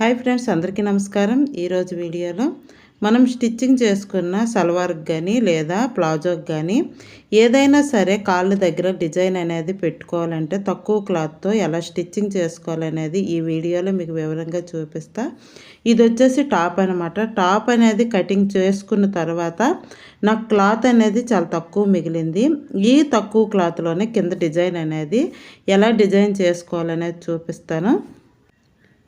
Hi friends అందరికీ నమస్కారం. ఈరోజు వీడియోలో మనం స్టిచ్చింగ్ చేసుకున్న సల్వార్కి కానీ లేదా ప్లాజోకి కానీ ఏదైనా సరే కాళ్ళ దగ్గర డిజైన్ అనేది పెట్టుకోవాలంటే తక్కువ క్లాత్తో ఎలా స్టిచ్చింగ్ చేసుకోవాలనేది ఈ వీడియోలో మీకు వివరంగా చూపిస్తా. ఇది వచ్చేసి టాప్ అనమాట టాప్ అనేది కటింగ్ చేసుకున్న తర్వాత నాకు క్లాత్ అనేది చాలా తక్కువ మిగిలింది. ఈ తక్కువ క్లాత్లోనే కింద డిజైన్ అనేది ఎలా డిజైన్ చేసుకోవాలనేది చూపిస్తాను.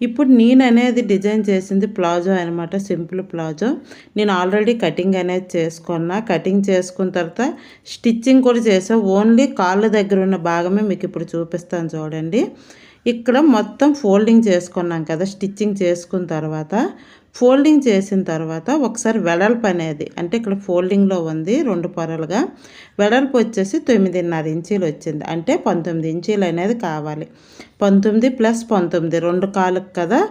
ఇప్పుడు నేను అనేది డిజైన్ చేసింది ప్లాజో అనమాట సింపుల్ ప్లాజో. నేను ఆల్రెడీ కటింగ్ అనేది చేసుకున్నా. కటింగ్ చేసుకున్న తర్వాత స్టిచ్చింగ్ కూడా చేసా. ఓన్లీ కాళ్ళ దగ్గర ఉన్న భాగమే మీకు ఇప్పుడు చూపిస్తాను చూడండి. ఇక్కడ మొత్తం ఫోల్డింగ్ చేసుకున్నాం కదా స్టిచ్చింగ్ చేసుకున్న తర్వాత. ఫోల్డింగ్ చేసిన తర్వాత ఒకసారి వెడల్పు అనేది అంటే ఇక్కడ ఫోల్డింగ్లో ఉంది రెండు పొరలుగా వెడల్పు వచ్చేసి తొమ్మిదిన్నర ఇంచీలు వచ్చింది. అంటే పంతొమ్మిది ఇంచీలు అనేది కావాలి. పంతొమ్మిది ప్లస్ పంతొమ్మిది రెండు కాలుకి కదా?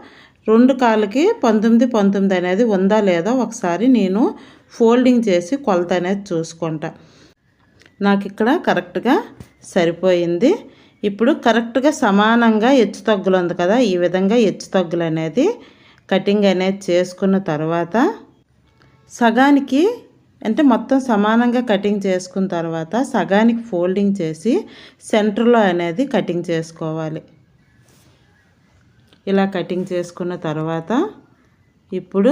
రెండు కాలుకి పంతొమ్మిది పంతొమ్మిది అనేది ఉందా లేదా? ఒకసారి నేను ఫోల్డింగ్ చేసి కొలత అనేది చూసుకుంటా. నాకు ఇక్కడ కరెక్ట్గా సరిపోయింది. ఇప్పుడు కరెక్ట్గా సమానంగా హెచ్చు తగ్గులు ఉంది కదా? ఈ విధంగా హెచ్చు తగ్గులు అనేది కటింగ్ అనేది చేసుకున్న తర్వాత సగానికి అంటే మొత్తం సమానంగా కటింగ్ చేసుకున్న తర్వాత సగానికి ఫోల్డింగ్ చేసి సెంటర్లో అనేది కటింగ్ చేసుకోవాలి. ఇలా కటింగ్ చేసుకున్న తర్వాత ఇప్పుడు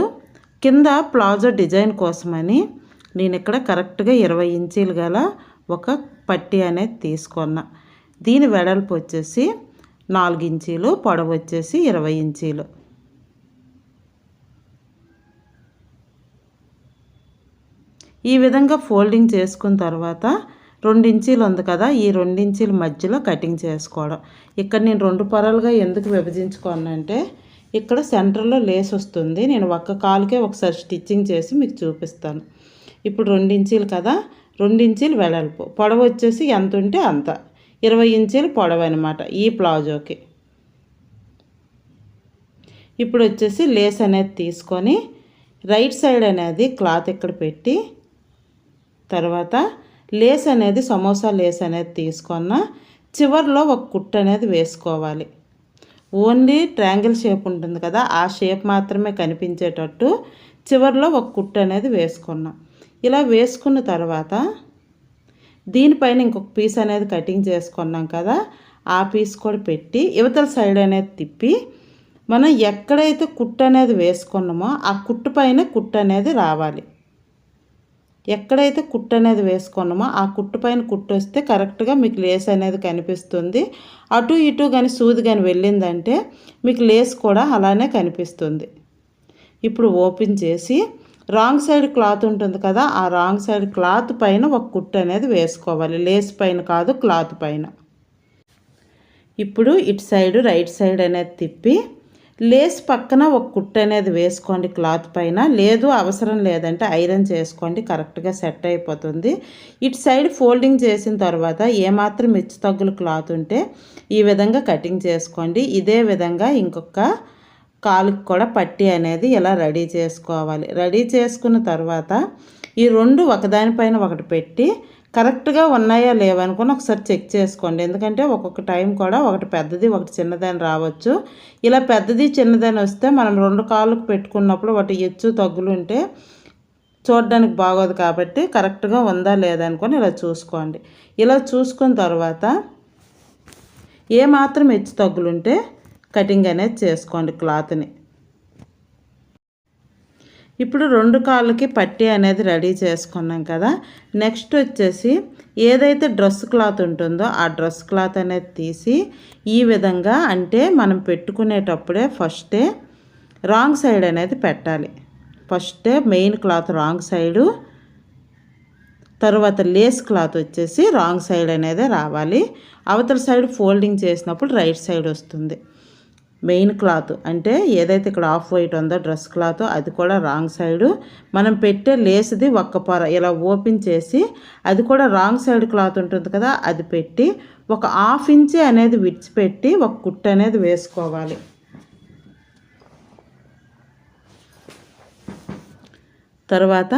కింద ప్లాజో డిజైన్ కోసమని నేను ఇక్కడ కరెక్ట్గా ఇరవై ఇంచీలు గల ఒక పట్టి అనేది తీసుకున్నా. దీని వెడల్పు వచ్చేసి నాలుగు ఇంచీలు పొడవు వచ్చేసి ఇరవై ఇంచీలు. ఈ విధంగా ఫోల్డింగ్ చేసుకున్న తర్వాత రెండించీలు ఉంది కదా ఈ రెండించీల మధ్యలో కటింగ్ చేసుకోవడం. ఇక్కడ నేను రెండు పొరలుగా ఎందుకు విభజించుకోనంటే ఇక్కడ సెంటర్లో లేస్ వస్తుంది. నేను ఒక్క కాలుకే ఒకసారి స్టిచ్చింగ్ చేసి మీకు చూపిస్తాను. ఇప్పుడు రెండించీలు కదా రెండించీలు వెడల్పు. పొడవు వచ్చేసి ఎంత ఉంటే అంత. ఇరవై ఇంచీలు పొడవు అనమాట ఈ ప్లాజోకి. ఇప్పుడు వచ్చేసి లేస్ అనేది తీసుకొని రైట్ సైడ్ అనేది క్లాత్ ఇక్కడ పెట్టి తర్వాత లేస్ అనేది సమోసా లేస్ అనేది తీసుకున్న చివరిలో ఒక కుట్టు అనేది వేసుకోవాలి. ఓన్లీ ట్రయాంగిల్ షేప్ ఉంటుంది కదా ఆ షేప్ మాత్రమే కనిపించేటట్టు చివరిలో ఒక కుట్టు అనేది వేసుకున్నాం. ఇలా వేసుకున్న తర్వాత దీనిపైన ఇంకొక పీస్ అనేది కటింగ్ చేసుకున్నాం కదా ఆ పీస్ కూడా పెట్టి యువతల సైడ్ అనేది తిప్పి మనం ఎక్కడైతే కుట్టు అనేది వేసుకున్నామో ఆ కుట్టు పైన కుట్టు అనేది రావాలి. ఎక్కడైతే కుట్టు అనేది వేసుకున్నామో ఆ కుట్టు పైన కుట్టు వస్తే కరెక్ట్గా మీకు లేస్ అనేది కనిపిస్తుంది. అటు ఇటు కానీ సూది కానీ వెళ్ళిందంటే మీకు లేస్ కూడా అలానే కనిపిస్తుంది. ఇప్పుడు ఓపెన్ చేసి రాంగ్ సైడ్ క్లాత్ ఉంటుంది కదా ఆ రాంగ్ సైడ్ క్లాత్ పైన ఒక కుట్టు అనేది వేసుకోవాలి. లేస్ పైన కాదు క్లాత్ పైన. ఇప్పుడు ఇటు సైడ్ రైట్ సైడ్ అనేది తిప్పి లేస్ పక్కన ఒక కుట్టు అనేది వేసుకోండి క్లాత్ పైన. లేదు అవసరం లేదంటే ఐరన్ చేసుకోండి కరెక్ట్గా సెట్ అయిపోతుంది. ఇటు సైడ్ ఫోల్డింగ్ చేసిన తర్వాత ఏమాత్రం మిర్చి తగ్గులు క్లాత్ ఉంటే ఈ విధంగా కటింగ్ చేసుకోండి. ఇదే విధంగా ఇంకొక కాలుకి కూడా పట్టి అనేది ఇలా రెడీ చేసుకోవాలి. రెడీ చేసుకున్న తర్వాత ఈ రెండు ఒకదానిపైన ఒకటి పెట్టి కరెక్ట్గా ఉన్నాయా లేవనుకుని ఒకసారి చెక్ చేసుకోండి. ఎందుకంటే ఒక్కొక్క టైం కూడా ఒకటి పెద్దది ఒకటి చిన్నదని రావచ్చు. ఇలా పెద్దది చిన్నదని వస్తే మనం రెండు కాళ్ళకు పెట్టుకున్నప్పుడు వాటి ఎచ్చు తగ్గులు ఉంటే చూడడానికి బాగోదు కాబట్టి కరెక్ట్గా ఉందా లేదా అనుకొని ఇలా చూసుకోండి. ఇలా చూసుకున్న తర్వాత ఏమాత్రం హెచ్చు తగ్గులుంటే కటింగ్ అనేది చేసుకోండి క్లాత్ని. ఇప్పుడు రెండు కాళ్ళకి పట్టి అనేది రెడీ చేసుకున్నాం కదా. నెక్స్ట్ వచ్చేసి ఏదైతే డ్రెస్ క్లాత్ ఉంటుందో ఆ డ్రెస్ క్లాత్ అనేది తీసి ఈ విధంగా అంటే మనం పెట్టుకునేటప్పుడే ఫస్టే రాంగ్ సైడ్ అనేది పెట్టాలి. ఫస్టే మెయిన్ క్లాత్ రాంగ్ సైడు తర్వాత లేస్ క్లాత్ వచ్చేసి రాంగ్ సైడ్ అనేది రావాలి. అవతల సైడ్ ఫోల్డింగ్ చేసినప్పుడు రైట్ సైడ్ వస్తుంది. Main cloth. అంటే ఏదైతే ఇక్కడ ఆఫ్ వైట్ ఉందో డ్రెస్ క్లాత్ అది కూడా రాంగ్ సైడు. మనం పెట్టే లేస్ది ఒక్క పొర. ఇలా ఓపెన్ చేసి అది కూడా రాంగ్ సైడ్ క్లాత్ ఉంటుంది కదా అది పెట్టి ఒక హాఫ్ ఇంచ్ అనేది విడిచిపెట్టి ఒక కుట్టు అనేది వేసుకోవాలి. తర్వాత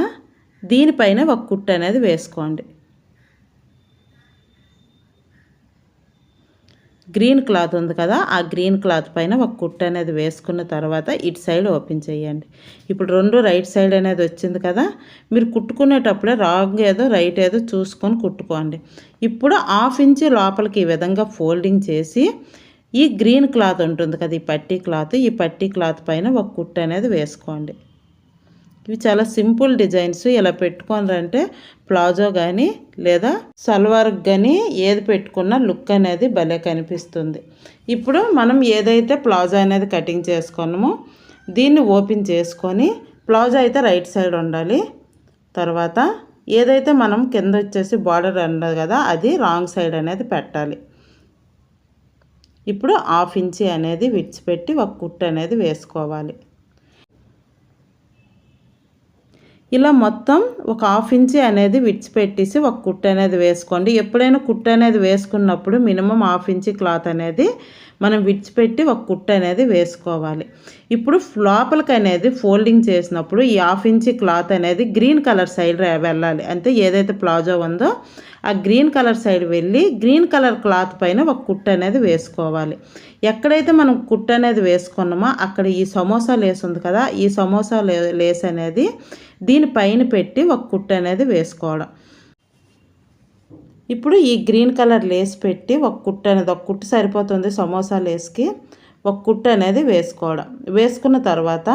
దీనిపైన ఒక కుట్టు అనేది వేసుకోండి. గ్రీన్ క్లాత్ ఉంది కదా ఆ గ్రీన్ క్లాత్ పైన ఒక కుట్టు అనేది వేసుకున్న తర్వాత ఇటు సైడ్ ఓపెన్ చేయండి. ఇప్పుడు రెండు రైట్ సైడ్ అనేది వచ్చింది కదా మీరు కుట్టుకునేటప్పుడే రాంగ్ ఏదో రైట్ ఏదో చూసుకొని కుట్టుకోండి. ఇప్పుడు హాఫ్ ఇంచి లోపలికి ఈ విధంగా ఫోల్డింగ్ చేసి ఈ గ్రీన్ క్లాత్ ఉంటుంది కదా ఈ పట్టీ క్లాత్ ఈ పట్టీ క్లాత్ పైన ఒక కుట్టు అనేది వేసుకోండి. ఇవి చాలా సింపుల్ డిజైన్స్. ఇలా పెట్టుకోనంటే ప్లాజో కానీ లేదా సల్వార్ కానీ ఏది పెట్టుకున్నా లుక్ అనేది భలే కనిపిస్తుంది. ఇప్పుడు మనం ఏదైతే ప్లాజో అనేది కటింగ్ చేసుకున్నామో దీన్ని ఓపెన్ చేసుకొని ప్లాజో అయితే రైట్ సైడ్ ఉండాలి. తర్వాత ఏదైతే మనం కింద వచ్చేసి బార్డర్ అన్నది కదా అది రాంగ్ సైడ్ అనేది పెట్టాలి. ఇప్పుడు హాఫ్ ఇంచి అనేది విడిచిపెట్టి ఒక కుట్టు అనేది వేసుకోవాలి. ఇలా మొత్తం ఒక హాఫ్ ఇంచి అనేది విడిచిపెట్టేసి ఒక కుట్టు అనేది వేసుకోండి. ఎప్పుడైనా కుట్టు అనేది వేసుకున్నప్పుడు మినిమం హాఫ్ ఇంచి క్లాత్ అనేది మనం విడిచిపెట్టి ఒక కుట్టు అనేది వేసుకోవాలి. ఇప్పుడు లోపలికి అనేది ఫోల్డింగ్ చేసినప్పుడు ఈ హాఫ్ ఇంచి క్లాత్ అనేది గ్రీన్ కలర్ సైడ్ వెళ్ళాలి. అంటే ఏదైతే ప్లాజో ఉందో ఆ గ్రీన్ కలర్ సైడ్ వెళ్ళి గ్రీన్ కలర్ క్లాత్ పైన ఒక కుట్ట అనేది వేసుకోవాలి. ఎక్కడైతే మనం కుట్ట అనేది వేసుకున్నామో అక్కడ ఈ సమోసా లేస్ ఉంది కదా ఈ సమోసా లేస్ అనేది దీనిపైన పెట్టి ఒక కుట్ట అనేది వేసుకోవడం. ఇప్పుడు ఈ గ్రీన్ కలర్ లేస్ పెట్టి ఒక కుట్ట అనేది ఒక కుట్టు సరిపోతుంది సమోసా లేస్కి ఒక కుట్టు అనేది వేసుకోవడం. వేసుకున్న తర్వాత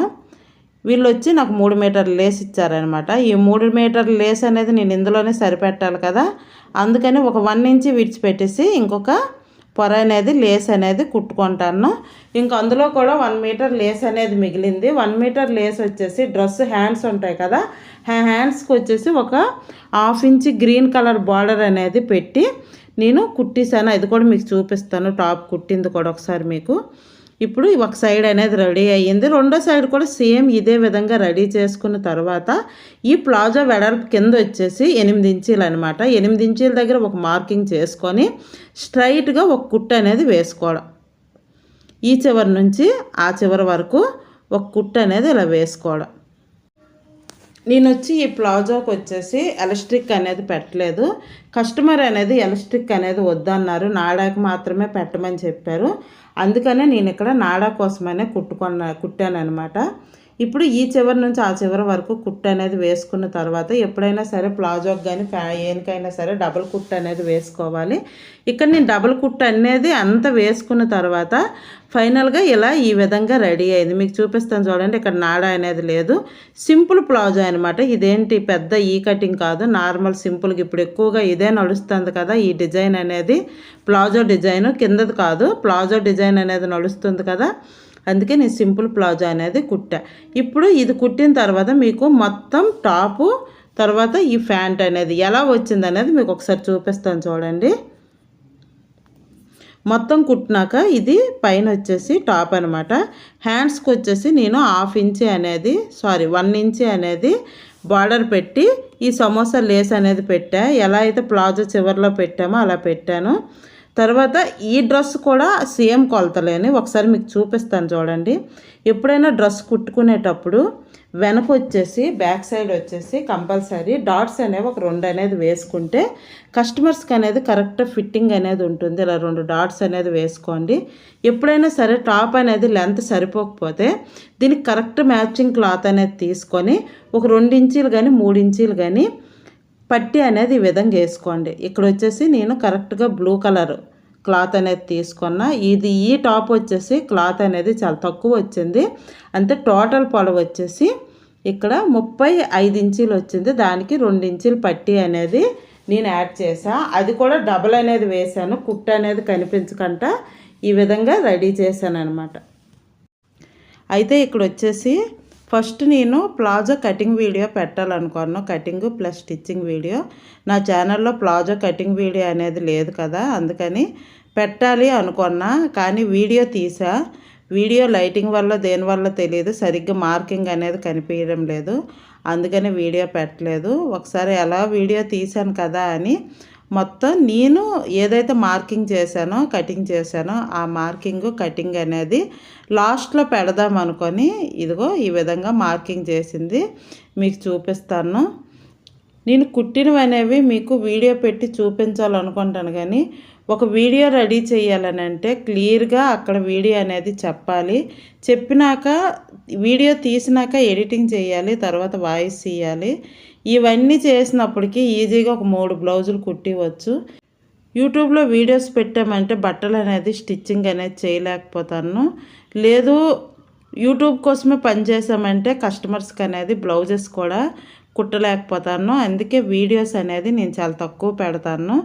వీళ్ళు వచ్చి నాకు మూడు మీటర్లు లేస్ ఇచ్చారనమాట ఈ మూడు మీటర్లు లేస్ అనేది నేను ఇందులోనే సరిపెట్టాలి కదా. అందుకని ఒక వన్ ఇంచి విడిచిపెట్టేసి ఇంకొక పొర అనేది లేస్ అనేది కుట్టుకుంటాను. ఇంక అందులో కూడా వన్ మీటర్ లేస్ అనేది మిగిలింది. వన్ మీటర్ లేస్ వచ్చేసి డ్రెస్ హ్యాండ్స్ ఉంటాయి కదా. హ్యాండ్స్కి వచ్చేసి ఒక half inch green colour border అనేది పెట్టి నేను కుట్టేసాను అది కూడా మీకు చూపిస్తాను. టాప్ కుట్టింది కూడా ఒకసారి మీకు. ఇప్పుడు ఒక సైడ్ అనేది రెడీ అయ్యింది. రెండో సైడ్ కూడా సేమ్ ఇదే విధంగా రెడీ చేసుకున్న తర్వాత ఈ ప్లాజో వెడల్పు కింద వచ్చేసి ఎనిమిది ఇంచీలు అనమాట ఎనిమిది ఇంచీల దగ్గర ఒక మార్కింగ్ చేసుకొని స్ట్రైట్గా ఒక కుట్టు అనేది వేసుకోవడం. ఈ చివరి నుంచి ఆ చివరి వరకు ఒక కుట్టు అనేది ఇలా వేసుకోవడం. నేను వచ్చి ఈ ప్లాజోకి వచ్చేసి ఎలక్ట్రిక్ అనేది పెట్టలేదు. కస్టమర్ అనేది ఎలక్ట్రిక్ అనేది వద్దన్నారు. నాడాకి మాత్రమే పెట్టమని చెప్పారు. అందుకనే నేను ఇక్కడ నాడా కోసమనే కుట్టుకున్న కుట్టాను అనమాట ఇప్పుడు ఈ చివరి నుంచి ఆ చివరి వరకు కుట్టు అనేది వేసుకున్న తర్వాత ఎప్పుడైనా సరే ప్లాజోకి కానీ ఏనికైనా సరే డబుల్ కుట్టు అనేది వేసుకోవాలి. ఇక్కడ నేను డబుల్ కుట్టు అనేది అంత వేసుకున్న తర్వాత ఫైనల్గా ఇలా ఈ విధంగా రెడీ అయింది. మీకు చూపిస్తాను చూడండి ఇక్కడ నాడా అనేది లేదు. సింపుల్ ప్లాజో అనమాట ఇదేంటి పెద్ద ఈ కటింగ్ కాదు నార్మల్ సింపుల్గా ఇప్పుడు ఎక్కువగా ఇదే నడుస్తుంది కదా ఈ డిజైన్ అనేది ప్లాజో డిజైన్ కిందది కాదు ప్లాజో డిజైన్ అనేది నడుస్తుంది కదా. అందుకే నేను సింపుల్ ప్లాజో అనేది కుట్టా. ఇప్పుడు ఇది కుట్టిన తర్వాత మీకు మొత్తం టాపు తర్వాత ఈ ప్యాంట్ అనేది ఎలా వచ్చింది అనేది మీకు ఒకసారి చూపిస్తాను చూడండి. మొత్తం కుట్టినాక ఇది పైన వచ్చేసి టాప్ అనమాట హ్యాండ్స్కి వచ్చేసి నేను హాఫ్ ఇంచి అనేది సారీ వన్ ఇంచి అనేది బార్డర్ పెట్టి ఈ సమోసా లేస్ అనేది పెట్టా. ఎలా అయితే ప్లాజో చివరిలో పెట్టామో అలా పెట్టాను. తర్వాత ఈ డ్రెస్ కూడా సేమ్ కొలతలేని. ఒకసారి మీకు చూపిస్తాను చూడండి. ఎప్పుడైనా డ్రెస్ కుట్టుకునేటప్పుడు వెనక వచ్చేసి బ్యాక్ సైడ్ వచ్చేసి కంపల్సరీ డాట్స్ అనేవి ఒక రెండు అనేది వేసుకుంటే కస్టమర్స్కి అనేది కరెక్ట్ ఫిట్టింగ్ అనేది ఉంటుంది. ఇలా రెండు డాట్స్ అనేది వేసుకోండి. ఎప్పుడైనా సరే టాప్ అనేది లెంత్ సరిపోకపోతే దీనికి కరెక్ట్ మ్యాచింగ్ క్లాత్ అనేది తీసుకొని ఒక రెండు ఇంచీలు కానీ మూడు ఇంచీలు కానీ పట్టి అనేది ఈ విధంగా వేసుకోండి. ఇక్కడ వచ్చేసి నేను కరెక్ట్గా బ్లూ కలర్ క్లాత్ అనేది తీసుకున్న. ఇది ఈ టాప్ వచ్చేసి క్లాత్ అనేది చాలా తక్కువ వచ్చింది. అంటే టోటల్ పొడవు వచ్చేసి ఇక్కడ ముప్పై ఐదు ఇంచీలు వచ్చింది. దానికి రెండు ఇంచీలు పట్టి అనేది నేను యాడ్ చేసా అది కూడా డబల్ అనేది వేసాను కుట్ట అనేది కనిపించకుండా ఈ విధంగా రెడీ చేశాను అనమాట అయితే ఇక్కడ వచ్చేసి ఫస్ట్ నేను palazzo cutting video పెట్టాలనుకున్నాను. Cutting plus stitching video. నా ఛానల్లో ప్లాజో కటింగ్ వీడియో అనేది లేదు కదా అందుకని పెట్టాలి అనుకున్నా కానీ వీడియో తీసా. వీడియో లైటింగ్ వల్ల దేనివల్ల తెలియదు సరిగ్గా మార్కింగ్ అనేది కనిపించడం లేదు. అందుకని వీడియో పెట్టలేదు. ఒకసారి ఎలా వీడియో తీశాను కదా అని మొత్తం నేను ఏదైతే మార్కింగ్ చేశానో కటింగ్ చేశానో ఆ మార్కింగ్ కటింగ్ అనేది లాస్ట్లో పెడదాం అనుకొని ఇదిగో ఈ విధంగా మార్కింగ్ చేసింది. మీకు చూపిస్తాను. నేను కుట్టినవి అనేవి మీకు వీడియో పెట్టి చూపించాలనుకుంటాను కానీ ఒక వీడియో రెడీ చేయాలని అంటే క్లియర్గా అక్కడ వీడియో అనేది చెప్పాలి. చెప్పినాక వీడియో తీసినాక ఎడిటింగ్ చేయాలి తర్వాత వాయిస్ ఇవ్వాలి ఇవన్నీ చేసినప్పటికీ ఈజీగా ఒక మూడు బ్లౌజులు కుట్టివచ్చు. యూట్యూబ్లో వీడియోస్ పెట్టామంటే బట్టలు అనేది స్టిచ్చింగ్ అనేది చేయలేకపోతాను. లేదు యూట్యూబ్ కోసమే పనిచేసామంటే కస్టమర్స్కి అనేది బ్లౌజెస్ కూడా కుట్టలేకపోతాను. అందుకే వీడియోస్ అనేది నేను చాలా తక్కువ పెడతాను.